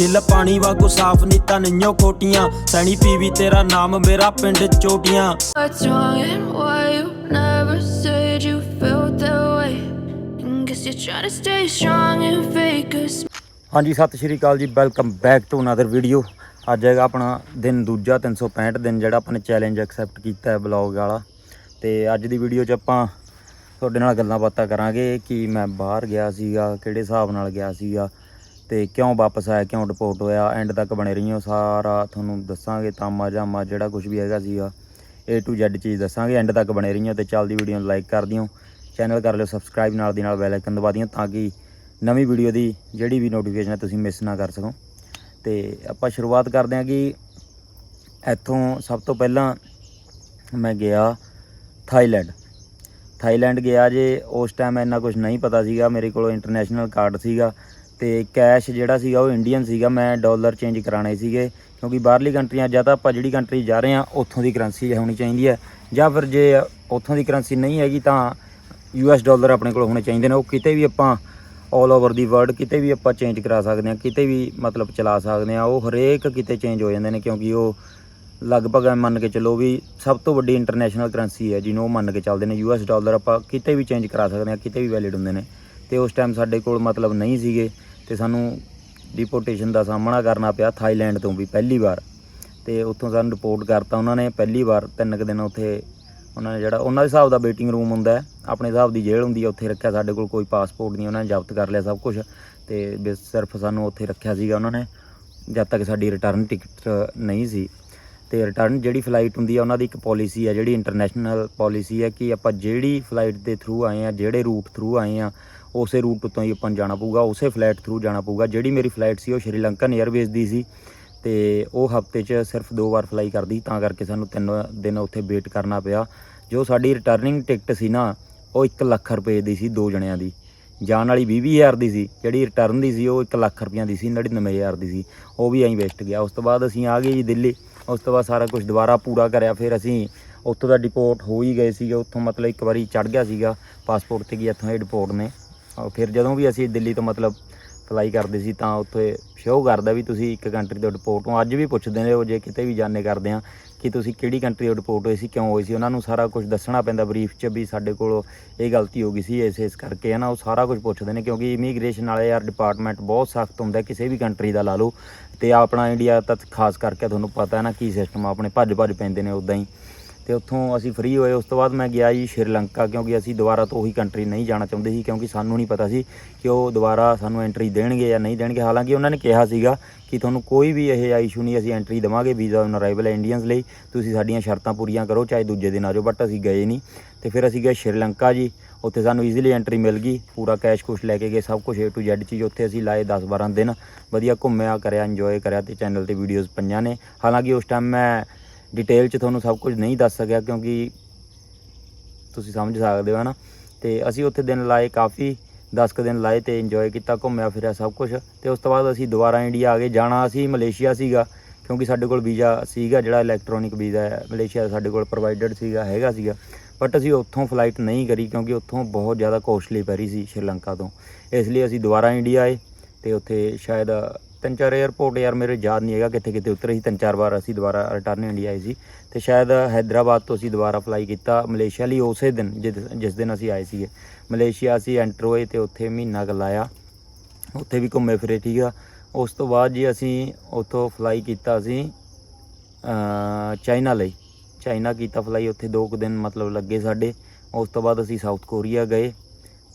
ਦਿਲ ਪਾਣੀ ਵਾਂਗੂ ਸਾਫ਼ ਨਹੀਂ ਤਾਂ ਨਈਓ ਖੋਟੀਆਂ। ਸੈਣੀ ਪੀਵੀ ਤੇਰਾ ਨਾਮ ਮੇਰਾ ਪਿੰਡ ਚੋਟੀਆਂ। What's wrong and why you never said you felt that way? And guess you're trying to stay strong and fake a ਹਾਂਜੀ ਸਤਿ ਸ਼੍ਰੀ ਅਕਾਲ ਜੀ। Welcome back to another video ਅੱਜ ਹੈਗਾ ਆਪਣਾ ਦਿਨ ਦੂਜਾ 365 ਦਿਨ ਜਿਹੜਾ ਆਪਾਂ ਨੇ ਚੈਲੰਜ ਐਕਸੈਪਟ ਕੀਤਾ ਹੈ ਬਲੌਗ ਵਾਲਾ। ਤੇ ਅੱਜ ਦੀ ਵੀਡੀਓ 'ਚ ਆਪਾਂ ਤੁਹਾਡੇ ਨਾਲ ਗੱਲਾਂ ਬਾਤਾਂ ਕਰਾਂਗੇ ਕਿ ਮੈਂ ਬਾਹਰ ਗਿਆ ਸੀਗਾ ਕਿਹੜੇ ਹਿਸਾਬ ਨਾਲ ਗਿਆ ਸੀਗਾ। ਤੇ ਕਿਉਂ ਵਾਪਸ ਆਇਆ, ਕਿਉਂ ਡਿਪੋਰਟ ਹੋਇਆ ਐਂਡ ਤੱਕ ਬਣੇ ਰਹੀਓ ਸਾਰਾ, ਤੁਹਾਨੂੰ ਦੱਸਾਂਗੇ ਤਾਮਾ ਜਾਮਾ ਜਿਹੜਾ ਕੁਝ ਵੀ ਹੈਗਾ ਸੀਗਾ, A to Z ਚੀਜ਼ ਦੱਸਾਂਗੇ ਐਂਡ ਤੱਕ ਬਣੇ ਰਹੀਓ ਤੇ ਚੱਲਦੀ ਵੀਡੀਓ ਨੂੰ ਲਾਈਕ ਕਰ ਦਿਓ ਚੈਨਲ ਕਰ ਲਿਓ ਸਬਸਕ੍ਰਾਈਬ ਨਾਲ ਦੀ ਨਾਲ ਬੈਲ ਆਈਕਨ ਦਬਾ ਦਿਓ ਤਾਂ ਕਿ ਨਵੀਂ ਵੀਡੀਓ ਦੀ ਜਿਹੜੀ ਵੀ ਨੋਟੀਫਿਕੇਸ਼ਨ ਹੈ ਤੁਸੀਂ ਮਿਸ ਨਾ ਕਰ ਸਕੋ। ਤੇ ਆਪਾਂ ਸ਼ੁਰੂਆਤ ਕਰਦੇ ਹਾਂ ਕਿ ਇੱਥੋਂ ਸਭ ਤੋਂ ਪਹਿਲਾਂ ਮੈਂ ਗਿਆ ਥਾਈਲੈਂਡ। ਥਾਈਲੈਂਡ ਗਿਆ ਜੇ, ਉਸ ਟਾਈਮ ਇੰਨਾ ਕੁਝ ਨਹੀਂ ਪਤਾ ਸੀਗਾ, ਮੇਰੇ ਕੋਲ ਇੰਟਰਨੈਸ਼ਨਲ ਕਾਰਡ ਸੀਗਾ ਤੇ ਕੈਸ਼ ਜਿਹੜਾ ਸੀਗਾ ਉਹ ਇੰਡੀਅਨ ਸੀਗਾ, ਮੈਂ ਡਾਲਰ ਚੇਂਜ ਕਰਾਣੇ ਸੀਗੇ, ਕਿਉਂਕਿ ਬਾਹਰਲੀ ਕੰਟਰੀਆਂ ਜਾਂ ਤਾਂ ਆਪਾਂ ਜਿਹੜੀ ਕੰਟਰੀ ਜਾ ਰਹੇ ਹਾਂ ਉੱਥੋਂ ਦੀ ਕਰੰਸੀ ਹੋਣੀ ਚਾਹੀਦੀ ਹੈ ਜਾਂ ਫਿਰ ਜੇ ਉੱਥੋਂ ਦੀ ਕਰੰਸੀ ਨਹੀਂ ਹੈਗੀ ਤਾਂ ਯੂ ਯੂਐਸ ਡਾਲਰ ਆਪਣੇ ਕੋਲ ਹੋਣੇ ਚਾਹੀਦੇ ਨੇ, ਉਹ ਕਿਤੇ ਵੀ ਆਪਾਂ 올 ਓਵਰ ਦੀ ਵਰਲਡ ਕਿਤੇ ਵੀ ਆਪਾਂ ਚੇਂਜ ਕਰਾ ਸਕਦੇ ਹਾਂ ਕਿਤੇ ਵੀ ਮਤਲਬ ਚਲਾ ਸਕਦੇ ਹਾਂ ਉਹ ਹਰੇਕ ਕਿਤੇ ਚੇਂਜ ਹੋ ਜਾਂਦੇ ਨੇ, ਕਿਉਂਕਿ ਉਹ ਲਗਭਗ ਮੰਨ ਕੇ ਚੱਲੋ ਵੀ ਸਭ ਤੋਂ ਵੱਡੀ ਇੰਟਰਨੈਸ਼ਨਲ ਕਰੰਸੀ ਹੈ, ਜਿਹਨੂੰ ਉਹ ਮੰਨ ਕੇ ਚੱਲਦੇ ਨੇ ਯੂ ਯੂਐਸ ਡਾਲਰ ਆਪਾਂ ਕਿਤੇ ਵੀ ਚੇਂਜ ਕਰਾ ਸਕਦੇ ਹਾਂ ਕਿਤੇ ਵੀ ਵੈਲਿਡ ਹੁੰਦੇ ਨੇ, ਤੇ ਉਸ ਟਾਈਮ ਸਾਡੇ ਕੋਲ ਮਤਲਬ ਨਹੀਂ ਸੀਗੇ ਤੇ ਸਾਨੂੰ ਡਿਪੋਰਟੇਸ਼ਨ ਦਾ ਸਾਹਮਣਾ ਕਰਨਾ ਪਿਆ ਥਾਈਲੈਂਡ ਤੋਂ ਵੀ ਪਹਿਲੀ ਵਾਰ। ਤੇ ਉੱਥੋਂ ਸਾਨੂੰ ਰਿਪੋਰਟ ਕਰਤਾ ਉਹਨਾਂ ਨੇ ਪਹਿਲੀ ਵਾਰ, ਤਿੰਨ ਕੁ ਦਿਨ ਉੱਥੇ ਉਹਨਾਂ ਨੇ ਜਿਹੜਾ, ਉਹਨਾਂ ਦੇ ਹਿਸਾਬ ਦਾ ਵੇਟਿੰਗ ਰੂਮ ਹੁੰਦਾ ਹੈ, ਆਪਣੇ ਹਿਸਾਬ ਦੀ ਜੇਲ੍ਹ ਹੁੰਦੀ ਹੈ, ਉੱਥੇ ਰੱਖਿਆ ਸਾਡੇ ਕੋਲ ਕੋਈ ਪਾਸਪੋਰਟ ਨਹੀਂ, ਉਹਨਾਂ ਨੇ ਜ਼ਬਤ ਕਰ ਲਿਆ ਸਭ ਕੁਝ ਤੇ ਬਸ ਸਿਰਫ ਸਾਨੂੰ ਉੱਥੇ ਰੱਖਿਆ ਸੀਗਾ ਉਹਨਾਂ ਨੇ, ਜਦ ਤੱਕ ਸਾਡੀ ਰਿਟਰਨ ਟਿਕਟ ਨਹੀਂ ਸੀ। ਤੇ ਰਿਟਰਨ ਜਿਹੜੀ ਫਲਾਈਟ ਹੁੰਦੀ ਹੈ, ਉਹਨਾਂ ਦੀ ਇੱਕ ਪਾਲਿਸੀ ਹੈ, ਜਿਹੜੀ ਇੰਟਰਨੈਸ਼ਨਲ ਪਾਲਿਸੀ ਹੈ ਕਿ ਆਪਾਂ ਜਿਹੜੀ ਫਲਾਈਟ ਦੇ ਥਰੂ ਆਏ ਆ ਜਿਹੜੇ ਰੂਟ ਥਰੂ ਆਏ ਆ ਉਸੇ ਰੂਟ ਉੱਤੋਂ ਹੀ ਆਪਾਂ ਜਾਣਾ ਪਊਗਾ, ਉਸੇ ਫਲਾਈਟ ਥਰੂ ਜਾਣਾ ਪਊਗਾ, ਜਿਹੜੀ ਮੇਰੀ ਫਲਾਈਟ ਸੀ ਉਹ ਸ਼੍ਰੀਲੰਕਨ 에ਅਰਵੇਜ਼ ਦੀ ਸੀ ਤੇ ਉਹ ਹਫ਼ਤੇ 'ਚ ਸਿਰਫ ਦੋ ਵਾਰ ਫਲਾਈ ਕਰਦੀ, ਤਾਂ ਕਰਕੇ ਸਾਨੂੰ ਤਿੰਨ ਦਿਨ ਉੱਥੇ ਵੇਟ ਕਰਨਾ ਪਿਆ। ਜੋ ਸਾਡੀ ਰਿਟਰਨਿੰਗ ਟਿਕਟ ਸੀ ਨਾ, ਉਹ 1 ਲੱਖ ਰੁਪਏ ਦੀ ਸੀ ਦੋ ਜਣਿਆਂ ਦੀ। ਜਾਣ ਵਾਲੀ 20000 ਦੀ ਸੀ, ਜਿਹੜੀ ਰਿਟਰਨ ਦੀ ਸੀ, ਉਹ 1 ਲੱਖ ਰੁਪਈਆਂ ਦੀ ਸੀ 99000 ਦੀ ਸੀ। ਉਹ ਵੀ ਐਂ ਵੇਸਟ ਗਿਆ। ਉਸ ਤੋਂ ਬਾਅਦ ਅਸੀਂ ਆ ਗਏ ਜੀ ਦਿੱਲੀ। ਉਸ ਤੋਂ ਬਾਅਦ ਸਾਰਾ ਕੁਝ ਦੁਬਾਰਾ ਪੂਰਾ ਕਰਿਆ। ਫਿਰ ਅਸੀਂ ਉੱਥੋਂ ਦਾ ਡਿਪੋਰਟ ਹੋ ਹੀ ਗਏ ਸੀਗੇ। ਉੱਥੋਂ ਮਤਲਬ ਇੱਕ ਵਾਰੀ ਚੜ ਗਿਆ ਸੀਗਾ। ਪਾਸਪੋਰਟ ਤੇ ਕਿ ਇੱਥੋਂ ਇਹ ਡਿਪੋਰਟ ਨੇ। ਫਿਰ ਜਦੋਂ ਵੀ ਅਸੀਂ ਦਿੱਲੀ ਤੋਂ ਮਤਲਬ ਫਲਾਈ ਕਰਦੇ ਸੀ ਤਾਂ ਉੱਥੇ ਸ਼ੋਅ ਕਰਦਾ ਵੀ ਤੁਸੀਂ ਇੱਕ ਕੰਟਰੀ ਤੋਂ ਰਿਪੋਰਟ ਹੋ ਅੱਜ ਵੀ ਪੁੱਛਦੇ ਨੇ ਉਹ ਜੇ ਕਿਤੇ ਵੀ ਜਾਣੇ ਕਰਦੇ ਆ ਕਿ ਤੁਸੀਂ ਕਿਹੜੀ ਕੰਟਰੀ ਤੋਂ ਡਿਪੋਰਟ ਹੋਏ ਸੀ, ਕਿਉਂ ਹੋਏ ਸੀ, ਉਹਨਾਂ ਨੂੰ ਸਾਰਾ ਕੁਝ ਦੱਸਣਾ ਪੈਂਦਾ ਬਰੀਫ 'ਚ ਵੀ ਸਾਡੇ ਕੋਲ ਇਹ ਗਲਤੀ ਹੋ ਗਈ ਸੀ, ਇਸ ਇਸ ਕਰਕੇ ਹੈ ਨਾ ਉਹ ਸਾਰਾ ਕੁਝ ਪੁੱਛਦੇ ਨੇ ਕਿਉਂਕਿ ਇਮੀਗ੍ਰੇਸ਼ਨ ਵਾਲੇ ਯਾਰ ਡਿਪਾਰਟਮੈਂਟ ਬਹੁਤ ਸਖਤ ਹੁੰਦਾ ਕਿਸੇ ਵੀ ਕੰਟਰੀ ਦਾ ਲਾ ਲਓ ਤੇ ਆਪਣਾ ਇੰਡੀਆ ਤਾਂ ਖਾਸ ਕਰਕੇ ਤੁਹਾਨੂੰ ਪਤਾ ਹੈ ਨਾ ਕੀ ਸਿਸਟਮ ਆਪਣੇ ਭੱਜ ਭੱਜ ਪੈਂਦੇ ਨੇ ਉਦਾਂ ਹੀ। ਤੇ ਉੱਥੋਂ ਅਸੀਂ ਫ੍ਰੀ ਹੋਏ, ਉਸ ਤੋਂ ਬਾਅਦ ਮੈਂ ਗਿਆ ਜੀ ਸ਼੍ਰੀਲੰਕਾ, ਕਿਉਂਕਿ ਅਸੀਂ ਦੁਬਾਰਾ ਤੋਂ ਉਹੀ ਕੰਟਰੀ ਨਹੀਂ ਜਾਣਾ ਚਾਹੁੰਦੇ ਸੀ, ਕਿਉਂਕਿ ਸਾਨੂੰ ਨਹੀਂ ਪਤਾ ਸੀ ਕਿ ਉਹ ਦੁਬਾਰਾ ਸਾਨੂੰ ਐਂਟਰੀ ਦੇਣਗੇ ਜਾਂ ਨਹੀਂ ਦੇਣਗੇ। ਹਾਲਾਂਕਿ ਉਹਨਾਂ ਨੇ ਕਿਹਾ ਸੀਗਾ ਕਿ ਤੁਹਾਨੂੰ ਕੋਈ ਵੀ ਇਹ ਇਸ਼ੂ ਨਹੀਂ ਅਸੀਂ ਐਂਟਰੀ ਦੇਵਾਂਗੇ ਵੀਜ਼ਾ ਔਨ ਅਰਾਈਵਲ ਇੰਡੀਅਨਸ ਲਈ। ਤੁਸੀਂ ਸਾਡੀਆਂ ਸ਼ਰਤਾਂ ਪੂਰੀਆਂ ਕਰੋ, ਚਾਹੇ ਦੂਜੇ ਦਿਨ ਆ ਜਾਓ ਬਟ ਅਸੀਂ ਗਏ ਨਹੀਂ। ਤੇ ਫਿਰ ਅਸੀਂ ਗਏ ਸ਼੍ਰੀਲੰਕਾ ਜੀ, ਉੱਥੇ ਸਾਨੂੰ ਈਜ਼ੀਲੀ ਐਂਟਰੀ ਮਿਲ ਗਈ, ਪੂਰਾ ਕੈਸ਼ ਕੁਸ਼ ਲੈ ਕੇ ਗਏ, ਸਭ ਕੁਝ A to Z ਚੀਜ਼ ਉੱਥੇ ਅਸੀਂ ਲਾਏ 10 12 ਦਿਨ। ਵਧੀਆ ਘੁੰਮਿਆ ਕਰਿਆ ਇੰਜੋਏ ਕਰਿਆ ਤੇ ਚੈਨਲ ਤੇ ਵੀਡੀਓਜ਼ ਪਈਆਂ ਨੇ। ਹਾਲਾਂਕਿ ਉਸ ਟਾਈਮ ਮੈਂ ਡਿਟੇਲ ਚ ਤੁਹਾਨੂੰ ਸਭ ਕੁਝ ਨਹੀਂ ਦੱਸ ਸਕਿਆ ਕਿਉਂਕਿ ਤੁਸੀਂ ਸਮਝ ਸਕਦੇ ਹੋ ਨਾ ਤੇ ਅਸੀਂ ਉੱਥੇ ਦਿਨ ਲਾਏ, ਕਾਫੀ 10 ਕੁ ਦਿਨ ਲਾਏ ਤੇ ਇੰਜੋਏ ਕੀਤਾ, ਘੁੰਮਿਆ ਫਿਰਿਆ ਸਭ ਕੁਝ ਤੇ ਉਸ ਤੋਂ ਬਾਅਦ ਅਸੀਂ ਦੁਬਾਰਾ ਇੰਡੀਆ ਆ ਗਏ। ਜਾਣਾ ਅਸੀਂ ਮਲੇਸ਼ੀਆ ਸੀਗਾ, ਕਿਉਂਕਿ ਸਾਡੇ ਕੋਲ ਵੀਜ਼ਾ ਸੀਗਾ, ਜਿਹੜਾ ਇਲੈਕਟ੍ਰੋਨਿਕ ਵੀਜ਼ਾ ਹੈ। ਮਲੇਸ਼ੀਆ ਸਾਡੇ ਕੋਲ ਪ੍ਰੋਵਾਈਡਡ ਸੀਗਾ, ਹੈਗਾ ਸੀਗਾ। ਬਟ ਅਸੀਂ ਉੱਥੋਂ ਫਲਾਈਟ ਨਹੀਂ ਕਰੀ ਕਿਉਂਕਿ ਉੱਥੋਂ ਬਹੁਤ ਜ਼ਿਆਦਾ ਕੋਸਟਲੀ ਪੈ ਰਹੀ ਸੀ ਸ਼੍ਰੀਲੰਕਾ ਤੋਂ। ਇਸ ਲਈ ਅਸੀਂ ਦੁਬਾਰਾ ਇੰਡੀਆ ਆਏ ਤੇ ਉੱਥੇ ਸ਼ਾਇਦ ਤਿੰਨ ਚਾਰ 에ਅਰਪੋਰਟ ਯਾਰ ਮੇਰੇ ਯਾਦ ਨਹੀਂ ਹੈਗਾ ਕਿੱਥੇ ਕਿੱਥੇ ਉਤਰੇ ਸੀ। ਤਿੰਨ ਚਾਰ ਵਾਰ ਅਸੀਂ ਦੁਬਾਰਾ ਰਿਟਰਨ ਇੰਡੀਆ ਆਏ ਸੀ। ਤੇ ਸ਼ਾਇਦ ਹੈਦਰਾਬਾਦ ਤੋਂ ਅਸੀਂ ਦੁਬਾਰਾ ਫਲਾਈ ਕੀਤਾ। ਮਲੇਸ਼ੀਆ ਲਈ ਉਸੇ ਦਿਨ ਜਿਸ- ਜਿਸ ਦਿਨ ਅਸੀਂ ਆਏ ਸੀਗੇ। ਮਲੇਸ਼ੀਆ ਅਸੀਂ ਐਂਟਰ ਹੋਏ ਤੇ ਉੱਥੇ ਮਹੀਨਾ ਕੁ ਲਾਇਆ। ਉੱਥੇ ਵੀ ਘੁੰਮੇ ਫਿਰੇ, ਠੀਕ ਆ। ਉਸ ਤੋਂ ਬਾਅਦ ਜੀ ਅਸੀਂ ਉੱਥੋਂ ਫਲਾਈ ਕੀਤਾ ਅਸੀਂ ਚਾਈਨਾ ਲਈ। ਚਾਈਨਾ ਕੀਤਾ ਫਲਾਈ ਉੱਥੇ ਦੋ ਕੁ ਦਿਨ ਮਤਲਬ ਲੱਗੇ ਸਾਡੇ। ਉਸ ਤੋਂ ਬਾਅਦ ਅਸੀਂ ਸਾਊਥ ਕੋਰੀਆ ਗਏ।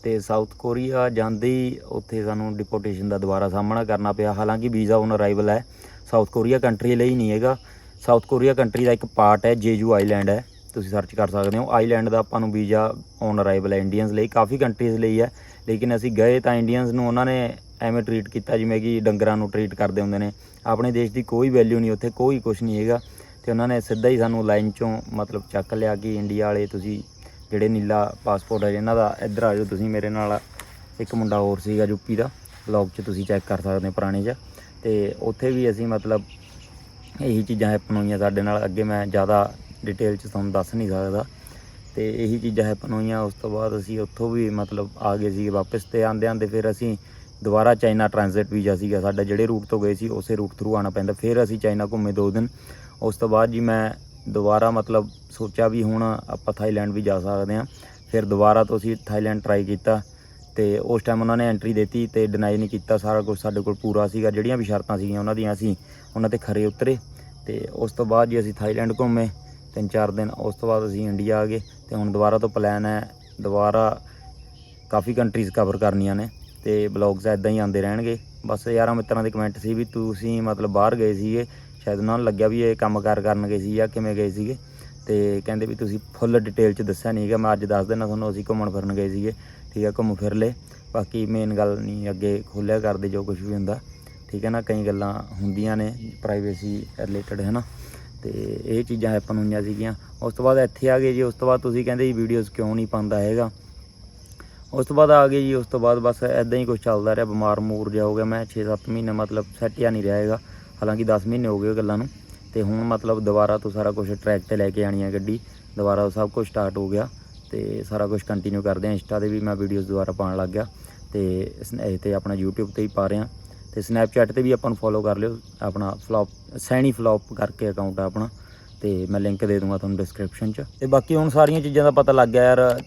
ਤੇ ਸਾਊਥ ਕੋਰੀਆ ਜਾਂਦੇ ਹੀ ਉੱਥੇ ਸਾਨੂੰ ਡਿਪੋਰਟੇਸ਼ਨ ਦਾ ਦੁਬਾਰਾ ਸਾਹਮਣਾ ਕਰਨਾ ਪਿਆ। ਹਾਲਾਂਕਿ ਵੀਜ਼ਾ ਔਨ ਅਰਾਈਵਲ ਹੈ। ਸਾਊਥ ਕੋਰੀਆ ਕੰਟਰੀ ਲਈ ਨਹੀਂ ਹੈਗਾ। ਸਾਊਥ ਕੋਰੀਆ ਕੰਟਰੀ ਦਾ ਇੱਕ ਪਾਰਟ ਹੈ, ਜੇਜੂ ਆਈਲੈਂਡ ਹੈ। ਤੁਸੀਂ ਸਰਚ ਕਰ ਸਕਦੇ ਹੋ। ਆਈਲੈਂਡ ਦਾ ਆਪਾਂ ਨੂੰ ਵੀਜ਼ਾ ਔਨ ਅਰਾਈਵਲ ਹੈ। ਇੰਡੀਅਨਸ ਲਈ ਕਾਫੀ ਕੰਟਰੀਜ਼ ਲਈ ਹੈ। ਲੇਕਿਨ ਅਸੀਂ ਗਏ ਤਾਂ ਇੰਡੀਅਨਸ ਨੂੰ ਉਹਨਾਂ ਨੇ ਐਵੇਂ ਟਰੀਟ ਕੀਤਾ, ਜਿਵੇਂ ਕਿ ਡੰਗਰਾਂ ਨੂੰ ਟਰੀਟ ਕਰਦੇ ਹੁੰਦੇ ਨੇ। ਆਪਣੇ ਦੇਸ਼ ਦੀ ਕੋਈ ਵੈਲਿਊ ਨਹੀਂ, ਉੱਥੇ ਕੋਈ ਕੁਝ ਨਹੀਂ ਹੈਗਾ। ਤੇ ਉਹਨਾਂ ਨੇ ਸਿੱਧਾ ਹੀ ਸਾਨੂੰ ਲਾਈਨ ਚੋਂ ਮਤਲਬ ਚੱਕ ਲਿਆ ਕਿ ਇੰਡੀਆ ਵਾਲੇ ਤੁਸੀਂ ਜਿਹੜੇ ਨੀਲਾ ਪਾਸਪੋਰਟ ਹੈ ਇਹਨਾਂ ਦਾ ਇੱਧਰ ਆ ਜਾਓ ਤੁਸੀਂ ਮੇਰੇ ਨਾਲ। ਇੱਕ ਮੁੰਡਾ ਹੋਰ ਸੀਗਾ ਯੂਪੀ ਦਾ ਵਲੌਗ 'ਚ ਤੁਸੀਂ ਚੈੱਕ ਕਰ ਸਕਦੇ ਹੋ ਪੁਰਾਣੇ 'ਚ ਤੇ ਉੱਥੇ ਵੀ ਅਸੀਂ ਮਤਲਬ ਇਹੀ ਚੀਜ਼ਾਂ ਹੈਪਨ ਹੋਈਆਂ ਸਾਡੇ ਨਾਲ। ਅੱਗੇ ਮੈਂ ਜ਼ਿਆਦਾ ਡਿਟੇਲ 'ਚ ਤੁਹਾਨੂੰ ਦੱਸ ਨਹੀਂ ਸਕਦਾ। ਤੇ ਇਹੀ ਚੀਜ਼ਾਂ ਹੈਪਨ ਹੋਈਆਂ, ਉਸ ਤੋਂ ਬਾਅਦ ਅਸੀਂ ਉੱਥੋਂ ਵੀ ਮਤਲਬ ਆ ਗਏ ਸੀ ਵਾਪਸ ਤੇ ਆਂਦੇ ਆਂਦੇ ਫਿਰ ਅਸੀਂ ਦੁਬਾਰਾ ਚਾਈਨਾ ਟ੍ਰਾਂਜ਼ਿਟ ਵੀਜ਼ਾ ਸੀਗਾ ਸਾਡਾ, ਜਿਹੜੇ ਰੂਟ ਤੋਂ ਗਏ ਸੀ ਉਸੇ ਰੂਟ ਥਰੂ ਆਉਣਾ ਪੈਂਦਾ। ਫਿਰ ਅਸੀਂ ਚਾਈਨਾ ਘੁੰਮੇ ਦੋ ਦਿਨ। ਉਸ ਤੋਂ ਬਾਅਦ ਜੀ ਮੈਂ ਦੁਬਾਰਾ ਮਤਲਬ ਸੋਚਿਆ ਵੀ ਹੁਣ ਆਪਾਂ ਥਾਈਲੈਂਡ ਵੀ ਜਾ ਸਕਦੇ ਹਾਂ। ਫਿਰ ਦੁਬਾਰਾ ਤੋਂ ਅਸੀਂ ਥਾਈਲੈਂਡ ਟਰਾਈ ਕੀਤਾ ਤੇ ਉਸ ਟਾਈਮ ਉਹਨਾਂ ਨੇ ਐਂਟਰੀ ਦਿੱਤੀ ਤੇ ਡਿਨਾਈ ਨਹੀਂ ਕੀਤਾ। ਸਾਰਾ ਕੁਝ ਸਾਡੇ ਕੋਲ ਪੂਰਾ ਸੀਗਾ। ਜਿਹੜੀਆਂ ਵੀ ਸ਼ਰਤਾਂ ਸੀਗੀਆਂ ਉਹਨਾਂ ਦੀਆਂ ਅਸੀਂ ਉਹਨਾਂ ਤੇ ਖਰੇ ਉਤਰੇ ਤੇ ਉਸ ਤੋਂ ਬਾਅਦ ਜੀ ਅਸੀਂ ਥਾਈਲੈਂਡ ਘੁੰਮੇ। ਤਿੰਨ ਚਾਰ ਦਿਨ, ਉਸ ਤੋਂ ਬਾਅਦ ਅਸੀਂ ਇੰਡੀਆ ਆ ਗਏ ਤੇ ਹੁਣ ਦੁਬਾਰਾ ਤੋਂ ਪਲਾਨ ਹੈ ਦੁਬਾਰਾ ਕਾਫੀ ਕੰਟਰੀਜ਼ ਕਵਰ ਕਰਨੀਆਂ ਨੇ ਤੇ ਬਲੌਗਸ ਐਦਾਂ ਹੀ ਆਉਂਦੇ ਰਹਿਣਗੇ। ਬਸ ਯਾਰਾਂ ਮਿੱਤਰਾਂ ਦੇ ਕਮੈਂਟ ਸੀ ਵੀ ਤੁਸੀਂ ਮਤਲਬ ਬਾਹਰ ਗਏ ਸੀਗੇ। ਸ਼ਾਇਦ ਉਹਨਾਂ ਨੂੰ ਲੱਗਿਆ ਵੀ ਇਹ ਕੰਮ ਕਾਰ ਕਰਨ ਗਏ ਸੀ ਜਾਂ ਕਿਵੇਂ ਗਏ ਸੀਗੇ। ਤੇ ਕਹਿੰਦੇ ਵੀ ਤੁਸੀਂ ਫੁੱਲ ਡਿਟੇਲ ਚ ਦੱਸਿਆ ਨਹੀਂ ਹੈਗਾ, ਮੈਂ ਅੱਜ ਦੱਸ ਦਿੰਦਾ ਤੁਹਾਨੂੰ, ਅਸੀਂ ਘੁੰਮਣ ਫਿਰਨ ਗਏ ਸੀਗੇ। ਠੀਕ ਹੈ ਘੁੰਮ ਫਿਰ ਲਏ। ਬਾਕੀ ਮੇਨ ਗੱਲ ਨਹੀਂ ਅੱਗੇ ਖੋਲਿਆ ਕਰਦੇ ਜੋ ਕੁਝ ਵੀ ਹੁੰਦਾ। ਠੀਕ ਹੈ ਨਾ, ਕਈ ਗੱਲਾਂ ਹੁੰਦੀਆਂ ਨੇ ਪ੍ਰਾਈਵੇਸੀ ਰਿਲੇਟਡ ਹੈ ਨਾ ਤੇ ਇਹ ਚੀਜ਼ਾਂ ਹੈਪਨ ਹੋਈਆਂ ਸੀਗੀਆਂ। ਉਸ ਤੋਂ ਬਾਅਦ ਇੱਥੇ ਆ ਗਏ ਜੀ, ਉਸ ਤੋਂ ਬਾਅਦ ਤੁਸੀਂ ਕਹਿੰਦੇ ਜੀ ਵੀਡੀਓਜ਼ ਕਿਉਂ ਨਹੀਂ ਪਾਉਂਦਾ ਹੈਗਾ। ਉਸ ਤੋਂ ਬਾਅਦ ਆ ਗਏ ਜੀ, ਉਸ ਤੋਂ ਬਾਅਦ ਬਸ ਐਦਾਂ ਹੀ ਕੁਝ ਚੱਲਦਾ ਰਿਹਾ ਬਿਮਾਰ ਮੂਰ ਜਿਹਾ ਹੋ ਗਿਆ ਮੈਂ 6-7 ਮਹੀਨੇ ਮਤਲਬ ਸੈੱਟ ਜਾਂ ਨਹੀਂ ਰਿਹਾ ਹੈਗਾ। ਹਾਲਾਂਕਿ 10 ਮਹੀਨੇ ਹੋ ਗਏ ਉਹ ਗੱਲਾਂ ਨੂੰ, ਤੇ ਹੁਣ ਮਤਲਬ ਦੁਬਾਰਾ ਤੋਂ ਸਾਰਾ ਕੁਝ ਟਰੈਕ ਤੇ ਲੈ ਕੇ ਆਣੀ ਹੈ ਗੱਡੀ, ਦੁਬਾਰਾ ਸਭ ਕੁਝ ਸਟਾਰਟ ਹੋ ਗਿਆ, ਤੇ ਸਾਰਾ ਕੁਝ ਕੰਟੀਨਿਊ ਕਰਦੇ ਹਾਂ ਇੰਸਟਾ ਤੇ ਵੀ ਮੈਂ ਵੀਡੀਓਜ਼ ਦੁਬਾਰਾ ਪਾਉਣ ਲੱਗ ਗਿਆ, ਤੇ ਇਹ ਤੇ ਆਪਣਾ YouTube ਤੇ ਹੀ ਪਾ ਰਿਹਾ। ਤੇ ਸਨੈਪਚੈਟ ਤੇ ਵੀ ਆਪਾਂ ਨੂੰ ਫੋਲੋ ਕਰ ਲਿਓ, ਆਪਣਾ ਫਲੌਪ ਸੈਣੀ ਫਲੌਪ ਕਰਕੇ ਅਕਾਊਂਟ ਆ ਆਪਣਾ, ਤੇ ਮੈਂ ਲਿੰਕ ਦੇ ਦੂੰਗਾ ਤੁਹਾਨੂੰ ਡਿਸਕ੍ਰਿਪਸ਼ਨ 'ਚ। ਤੇ ਬਾਕੀ ਹੁਣ ਸਾਰੀਆਂ ਚੀਜ਼ਾਂ ਦਾ ਪਤਾ ਲੱਗ ਗਿਆ ਯਾਰ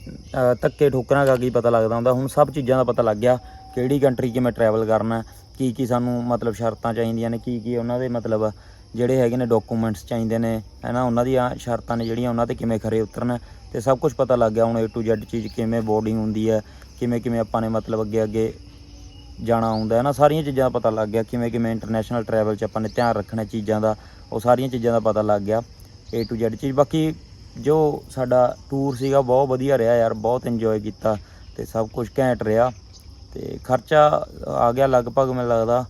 ਧੱਕੇ ਠੋਕਰਾਂ ਦਾ ਕੀ ਪਤਾ ਲੱਗਦਾ ਹੁੰਦਾ, ਹੁਣ ਸਭ ਚੀਜ਼ਾਂ ਦਾ ਪਤਾ ਲੱਗ ਗਿਆ, ਕਿਹੜੀ ਕੰਟਰੀ 'ਚ ਮੈਂ ਟਰੈਵਲ ਕਰਨਾ ਕੀ ਕੀ ਸਾਨੂੰ ਮਤਲਬ ਸ਼ਰਤਾਂ ਚਾਹੀਦੀਆਂ ਨੇ, ਕੀ ਕੀ ਉਹਨਾਂ ਦੇ ਮਤਲਬ ਜਿਹੜੇ ਹੈਗੇ ਨੇ ਡਾਕੂਮੈਂਟਸ ਚਾਹੀਦੇ ਨੇ, ਹੈਨਾ, ਉਹਨਾਂ ਦੀਆਂ ਸ਼ਰਤਾਂ ਨੇ ਜਿਹੜੀਆਂ ਉਹਨਾਂ ਤੇ ਕਿਵੇਂ ਖਰੇ ਉਤਰਨ ਤੇ ਸਭ ਕੁਝ ਪਤਾ ਲੱਗ ਗਿਆ ਹੁਣ A to Z ਚੀਜ਼ ਕਿਵੇਂ ਬੋਰਡਿੰਗ ਹੁੰਦੀ ਹੈ, ਕਿਵੇਂ ਕਿਵੇਂ ਆਪਾਂ ਨੇ ਮਤਲਬ ਅੱਗੇ ਅੱਗੇ ਜਾਣਾ ਹੁੰਦਾ ਹੈ ਨਾ ਸਾਰੀਆਂ ਚੀਜ਼ਾਂ ਦਾ ਪਤਾ ਲੱਗ ਗਿਆ, ਕਿਵੇਂ ਕਿਵੇਂ ਇੰਟਰਨੈਸ਼ਨਲ ਟਰੈਵਲ 'ਚ ਆਪਾਂ ਨੇ ਧਿਆਨ ਰੱਖਣਾ ਚੀਜ਼ਾਂ ਦਾ, ਉਹ ਸਾਰੀਆਂ ਚੀਜ਼ਾਂ ਦਾ ਪਤਾ ਲੱਗ ਗਿਆ A to Z ਚੀਜ਼। ਬਾਕੀ ਜੋ ਸਾਡਾ ਟੂਰ ਸੀਗਾ ਬਹੁਤ ਵਧੀਆ ਰਿਹਾ ਯਾਰ, ਬਹੁਤ ਇੰਜੋਏ ਕੀਤਾ ਤੇ ਸਭ ਕੁਝ ਘੈਂਟ ਰਿਹਾ। ਤੇ ਖਰਚਾ ਆ ਗਿਆ ਲਗਭਗ ਮੈਨੂੰ ਲੱਗਦਾ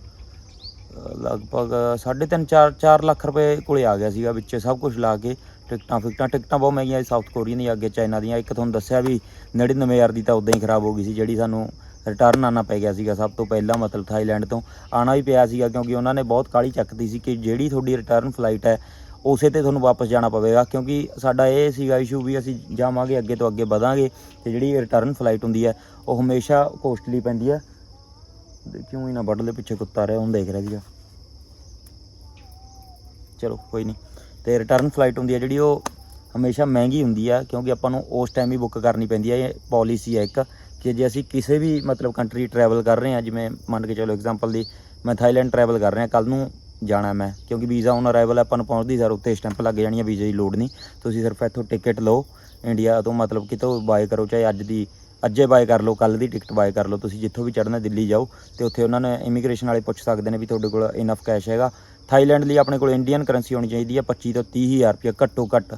ਅ, ਲਗਭਗ 3.5 4 4 ਲੱਖ ਰੁਪਏ ਕੋਲੇ ਆ ਗਿਆ ਸੀਗਾ ਵਿੱਚ ਸਭ ਕੁਝ ਲਾ ਕੇ। ਟਿਕਟਾਂ ਫਿਕਟਾਂ ਟਿਕਟਾਂ ਬਹੁਤ ਮਹਿੰਗੀਆਂ ਸਾਊਥ ਕੋਰੀਆ ਦੀਆਂ ਅੱਗੇ ਚਾਈਨਾ ਦੀਆਂ। ਇੱਕ ਤੁਹਾਨੂੰ ਦੱਸਿਆ ਵੀ 99000 ਦੀ ਤਾਂ ਉਦਾਂ ਹੀ ਖਰਾਬ ਹੋ ਗਈ ਸੀ ਜਿਹੜੀ ਸਾਨੂੰ ਰਿਟਰਨ ਆਣਾ ਪੈ ਗਿਆ ਸੀਗਾ ਸਭ ਤੋਂ ਪਹਿਲਾਂ ਮਤਲਬ ਥਾਈਲੈਂਡ ਤੋਂ। ਆਣਾ ਵੀ ਪਿਆ ਸੀਗਾ ਕਿਉਂਕਿ ਉਹਨਾਂ ਨੇ ਬਹੁਤ ਕਾਲੀ ਚੱਕਦੀ ਸੀ ਕਿ ਜਿਹੜੀ ਤੁਹਾਡੀ ਰਿਟਰਨ ਫਲਾਈਟ ਹੈ ਉਸੇ ਤੇ ਤੁਹਾਨੂੰ ਵਾਪਸ ਜਾਣਾ ਪਵੇਗਾ। ਕਿਉਂਕਿ ਸਾਡਾ ਇਹ ਸੀਗਾ ਇਸ਼ੂ ਵੀ ਅਸੀਂ ਜਾਵਾਂਗੇ ਅੱਗੇ ਤੋਂ ਅੱਗੇ ਵਧਾਂਗੇ। ਤੇ ਜਿਹੜੀ ਰਿਟਰਨ ਫਲਾਈਟ ਹੁੰਦੀ ਹੈ ਉਹ ਹਮੇਸ਼ਾ ਕੋਸਟਲੀ ਪੈਂਦੀ ਹੈ ਕਿਉਂ ਹੀ ਨਾ ਬੜਲੇ ਪਿੱਛੇ ਕੁੱਤਾ ਰਿਹਾ ਹੁਣ ਦੇਖ ਰਿਹਾ ਸੀਗਾ। ਚਲੋ, ਕੋਈ ਨਹੀਂ ਤੇ ਰਿਟਰਨ ਫਲਾਈਟ ਹੁੰਦੀ ਹੈ ਜਿਹੜੀ ਉਹ ਹਮੇਸ਼ਾ ਮਹਿੰਗੀ ਹੁੰਦੀ ਆ, ਕਿਉਂਕਿ ਆਪਾਂ ਨੂੰ ਉਸ ਟਾਈਮ ਹੀ ਬੁੱਕ ਕਰਨੀ ਪੈਂਦੀ ਹੈ ਇਹ ਪਾਲਿਸੀ ਹੈ ਇੱਕ, ਕਿ ਜੇ ਅਸੀਂ ਕਿਸੇ ਵੀ, ਮਤਲਬ ਕੰਟਰੀ ਟਰੈਵਲ ਕਰ ਰਹੇ ਹਾਂ ਜਿਵੇਂ ਮੰਨ ਕੇ ਚਲੋ ਐਗਜ਼ਾਮਪਲ ਦੀ ਮੈਂ ਥਾਈਲੈਂਡ ਟਰੈਵਲ ਕਰ ਰਿਹਾ ਕੱਲ ਨੂੰ ਜਾਣਾ ਮੈਂ, ਕਿਉਂਕਿ ਵੀਜ਼ਾ ਔਨ ਅਰਾਈਵਲ ਆਪਾਂ ਨੂੰ ਪਹੁੰਚਦੀ ਸਰ ਉੱਤੇ ਸਟੈਂਪ ਲੱਗ ਜਾਣੀ ਹੈ ਵੀਜ਼ੇ ਦੀ ਲੋੜ ਨਹੀਂ ਤੁਸੀਂ ਸਿਰਫ ਇੱਥੋਂ ਟਿਕਟ ਲਓ ਇੰਡੀਆ ਤੋਂ ਮਤਲਬ ਕਿਤੋਂ ਬਾਏ ਕਰੋ, ਚਾਹੇ ਅੱਜ ਦੀ ਅੱਜੇ ਬਾਏ ਕਰ ਲਓ ਕੱਲ ਦੀ ਟਿਕਟ ਬਾਏ ਕਰ ਲਓ। ਤੁਸੀਂ ਜਿੱਥੋਂ ਵੀ ਚੜ੍ਹਨਾ, ਦਿੱਲੀ ਜਾਓ ਤੇ ਉੱਥੇ ਉਹਨਾਂ ਨੇ ਇਮੀਗ੍ਰੇਸ਼ਨ ਵਾਲੇ ਪੁੱਛ ਸਕਦੇ ਨੇ ਵੀ ਤੁਹਾਡੇ ਕੋਲ ਇਨਫ ਕੈਸ਼ ਹੈਗਾ। ਥਾਈਲੈਂਡ ਲਈ ਆਪਣੇ ਕੋਲ ਇੰਡੀਅਨ ਕਰੰਸੀ ਹੋਣੀ ਚਾਹੀਦੀ ਹੈ 25 ਤੋਂ 30 ਹਜ਼ਾਰ ਰੁਪਏ ਘੱਟੋ ਘੱਟ